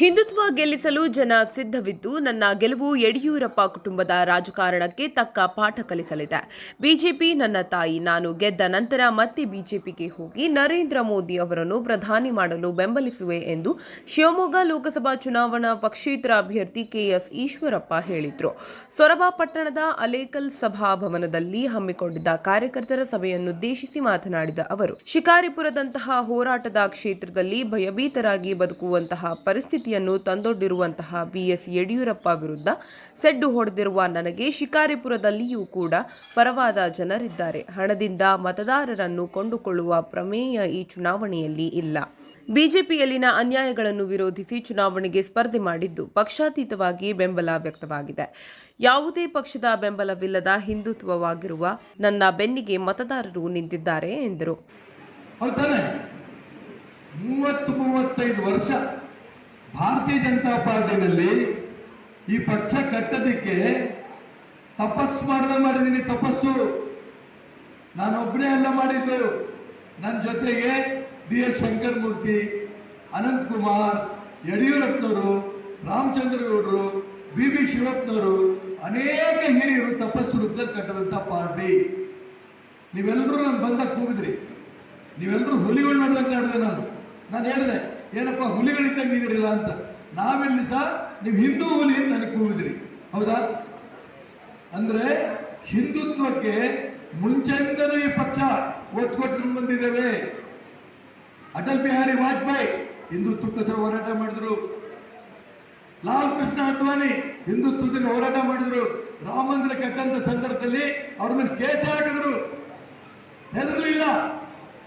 ಹಿಂದುತ್ವ ಗೆಲ್ಲಿಸಲು ಜನ ಸಿದ್ಧವಿದ್ದು ನನ್ನ ಗೆಲುವು ಯಡಿಯೂರಪ್ಪ ಕುಟುಂಬದ ರಾಜಕಾರಣಕ್ಕೆ ತಕ್ಕ ಪಾಠ ಕಲಿಸಲಿದೆ. ಬಿಜೆಪಿ ನನ್ನ ತಾಯಿ, ನಾನು ಗೆದ್ದ ನಂತರ ಮತ್ತೆ ಬಿಜೆಪಿಗೆ ಹೋಗಿ ನರೇಂದ್ರ ಮೋದಿ ಅವರನ್ನು ಪ್ರಧಾನಿ ಮಾಡಲು ಬೆಂಬಲಿಸುವೆ ಎಂದು ಶಿವಮೊಗ್ಗ ಲೋಕಸಭಾ ಚುನಾವಣಾ ಪಕ್ಷೇತರ ಅಭ್ಯರ್ಥಿ ಕೆಎಸ್ ಈಶ್ವರಪ್ಪ ಹೇಳಿದರು. ಸೊರಬ ಪಟ್ಟಣದ ಅಲೇಕಲ್ ಸಭಾಭವನದಲ್ಲಿ ಹಮ್ಮಿಕೊಂಡಿದ್ದ ಕಾರ್ಯಕರ್ತರ ಸಭೆಯನ್ನುದ್ದೇಶಿಸಿ ಮಾತನಾಡಿದ ಅವರು, ಶಿಕಾರಿಪುರದಂತಹ ಹೋರಾಟದ ಕ್ಷೇತ್ರದಲ್ಲಿ ಭಯಭೀತರಾಗಿ ಬದುಕುವಂತಹ ಪರಿಸ್ಥಿತಿಯನ್ನು ತಂದೊಡ್ಡಿರುವಂತಹ ಬಿಎಸ್ ಯಡಿಯೂರಪ್ಪ ವಿರುದ್ಧ ಸೆಡ್ಡು ಹೊಡೆದಿರುವ ನನಗೆ ಶಿಕಾರಿಪುರದಲ್ಲಿಯೂ ಕೂಡ ಪರವಾದ ಜನರಿದ್ದಾರೆ. ಹಣದಿಂದ ಮತದಾರರನ್ನು ಕೊಂಡುಕೊಳ್ಳುವ ಪ್ರಮೇಯ ಈ ಚುನಾವಣೆಯಲ್ಲಿ ಇಲ್ಲ. ಬಿಜೆಪಿಯಲ್ಲಿನ ಅನ್ಯಾಯಗಳನ್ನು ವಿರೋಧಿಸಿ ಚುನಾವಣೆಗೆ ಸ್ಪರ್ಧೆ ಮಾಡಿದ್ದು ಪಕ್ಷಾತೀತವಾಗಿ ಬೆಂಬಲ ವ್ಯಕ್ತವಾಗಿದೆ. ಯಾವುದೇ ಪಕ್ಷದ ಬೆಂಬಲವಿಲ್ಲದ ಹಿಂದುತ್ವವಾಗಿರುವ ನನ್ನ ಬೆನ್ನಿಗೆ ಮತದಾರರು ನಿಂತಿದ್ದಾರೆ ಎಂದರು. ಮೂವತ್ತೈದು ವರ್ಷ ಭಾರತೀಯ ಜನತಾ ಪಾರ್ಟಿನಲ್ಲಿ ಈ ಪಕ್ಷ ಕಟ್ಟೋದಕ್ಕೆ ತಪಸ್ಸು ಮಾಡದ ಮಾಡಿದ್ದೀನಿ, ತಪಸ್ಸು. ನಾನೊಬ್ಬನೇ ಅಲ್ಲ ಮಾಡಿದ್ದು. ನನ್ನ ಜೊತೆಗೆ ಡಿ ಎಸ್ ಶಂಕರಮೂರ್ತಿ, ಅನಂತ್ ಕುಮಾರ್, ಯಡಿಯೂರಪ್ಪನವರು, ರಾಮಚಂದ್ರಗೌಡರು, ಬಿ ಬಿ ಶಿವಪ್ಪನವರು, ಅನೇಕ ಹಿರಿಯರು ತಪಸ್ಸು ವೃತ್ತದಲ್ಲಿ ಕಟ್ಟದಂಥ ಪಾರ್ಟಿ. ನೀವೆಲ್ಲರೂ ನಾನು ಬಂದಾಗ ಕೂಗಿದ್ರಿ ನೀವೆಲ್ಲರೂ ಹುಲಿಗಳು ನಡೆದಂಗೆ ನಡೆದೆ ನಾನು. ನಾನು ಹೇಳಿದೆ ಏನಪ್ಪ, ಹುಲಿಗಳಿದ್ದಂಗೆ ಇದೀರಿಲ್ಲ ಅಂತ. ನಾವೆಲ್ಲಿ ಸಹ ನೀವು ಹಿಂದೂ ಹುಲಿ ಅಂತ ನನಗೆ ಕೂಗಿದ್ರಿ. ಹೌದಾ? ಅಂದ್ರೆ ಹಿಂದುತ್ವಕ್ಕೆ ಮುಂಚೆಯಿಂದಲೂ ಈ ಪಕ್ಷ ಒತ್ತು ಬಂದಿದ್ದೇವೆ. ಅಟಲ್ ಬಿಹಾರಿ ವಾಜಪೇಯಿ ಹಿಂದುತ್ವಕ್ಕೋಸ್ಕರ ಹೋರಾಟ ಮಾಡಿದ್ರು. ಲಾಲ್ ಕೃಷ್ಣ ಅಡ್ವಾಣಿ ಹಿಂದುತ್ವದಲ್ಲಿ ಹೋರಾಟ ಮಾಡಿದ್ರು. ರಾಮ ಮಂದಿರ ಕಟ್ಟಂತ ಸಂದರ್ಭದಲ್ಲಿ ಅವ್ರ ಮೇಲೆ ಕೇಸ್ ಹಾಕಿದ್ರು. ಹೆದರಲಿಲ್ಲ.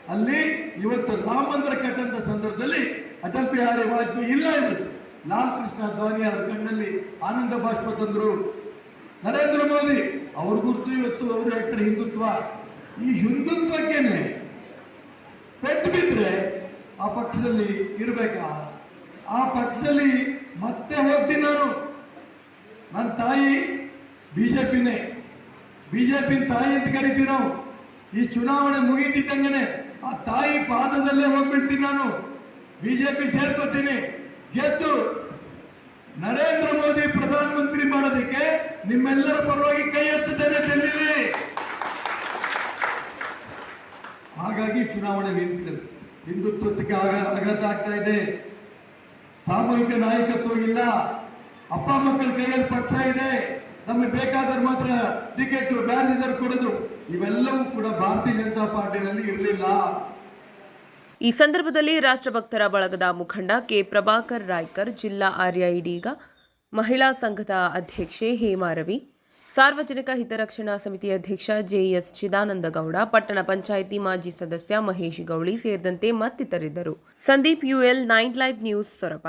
ಅಲ್ಲಿ ಇವತ್ತು ರಾಮ ಮಂದಿರ ಕಟ್ಟಂತ ಸಂದರ್ಭದಲ್ಲಿ ಅಟಲ್ ಬಿಹಾರಿ ವಾಜಪೇಯಿ ಇಲ್ಲ ಇವತ್ತು. ಲಾಲ್ ಕೃಷ್ಣ ಅದ್ವಾನಿ ಅವರ ಕಣ್ಣಲ್ಲಿ ಆನಂದ ಬಾಷ್ಪ ತಂದರು. ನರೇಂದ್ರ ಮೋದಿ, ಅವ್ರ ಗುರುತು ಇವತ್ತು ಅವರು ಹೇಳ್ತಾರೆ ಹಿಂದುತ್ವ. ಈ ಹಿಂದುತ್ವಕ್ಕೇನೆ ಪೆಟ್ಟು ಬಿದ್ದರೆ ಆ ಪಕ್ಷದಲ್ಲಿ ಇರಬೇಕಾ? ಆ ಪಕ್ಷದಲ್ಲಿ ಮತ್ತೆ ಹೋಗ್ತೀನಿ ನಾನು. ನನ್ನ ತಾಯಿ ಬಿ ಜೆ ಪಿನೇ ಬಿ ಜೆ ಪಿನ ತಾಯಿ ಅಂತ ಕರಿತೀವಿ ನಾವು. ಈ ಚುನಾವಣೆ ಮುಗಿತಿದ್ದಂಗೆ ಆ ತಾಯಿ ಪಾದದಲ್ಲೇ ಹೋಗ್ಬಿಡ್ತೀನಿ ನಾನು. ಬಿಜೆಪಿ ಸೇರ್ಕೊತೀನಿ. ಗೆದ್ದು ನರೇಂದ್ರ ಮೋದಿ ಪ್ರಧಾನಮಂತ್ರಿ ಮಾಡೋದಕ್ಕೆ ನಿಮ್ಮೆಲ್ಲರ ಪರವಾಗಿ ಕೈ ಎತ್ತುತ್ತೇನೆ ಡೆಲ್ಲಿಲಿ ಹಾಗಾಗಿ ಚುನಾವಣೆ ನಿಂತಿದೆ. ಹಿಂದುತ್ವಕ್ಕೆ ಆಘಾತ ಆಗ್ತಾ ಇದೆ. ಸಾಮೂಹಿಕ ನಾಯಕತ್ವ ಇಲ್ಲ. ಅಪ್ಪ ಮಕ್ಕಳ ಕೈಯಲ್ಲಿ ಪಕ್ಷ ಇದೆ. ನಮಗೆ ಬೇಕಾದ್ರೆ ಮಾತ್ರ ಟಿಕೆಟ್ ಬ್ಯಾರಿದರ್ ಕೊಡೋದು. ಇವೆಲ್ಲವೂ ಕೂಡ ಭಾರತೀಯ ಜನತಾ ಪಾರ್ಟಿನಲ್ಲಿ ಇರಲಿಲ್ಲ. ಈ ಸಂದರ್ಭದಲ್ಲಿ ರಾಷ್ಟ್ರಭಕ್ತರ ಬಳಗದ ಮುಖಂಡ ಕೆ ಪ್ರಭಾಕರ್ ರಾಯ್ಕರ್, ಜಿಲ್ಲಾ ಆರ್ಯಐಡಿಗ ಮಹಿಳಾ ಸಂಘದ ಅಧ್ಯಕ್ಷೆ ಹೇಮಾ ರವಿ, ಸಾರ್ವಜನಿಕ ಹಿತರಕ್ಷಣಾ ಸಮಿತಿ ಅಧ್ಯಕ್ಷ ಜೆಎಸ್ ಚಿದಾನಂದಗೌಡ, ಪಟ್ಟಣ ಪಂಚಾಯಿತಿ ಮಾಜಿ ಸದಸ್ಯ ಮಹೇಶ್ ಗೌಳಿ ಸೇರಿದಂತೆ ಮತ್ತಿತರಿದ್ದರು. Sandeep UL nine live news Soraba.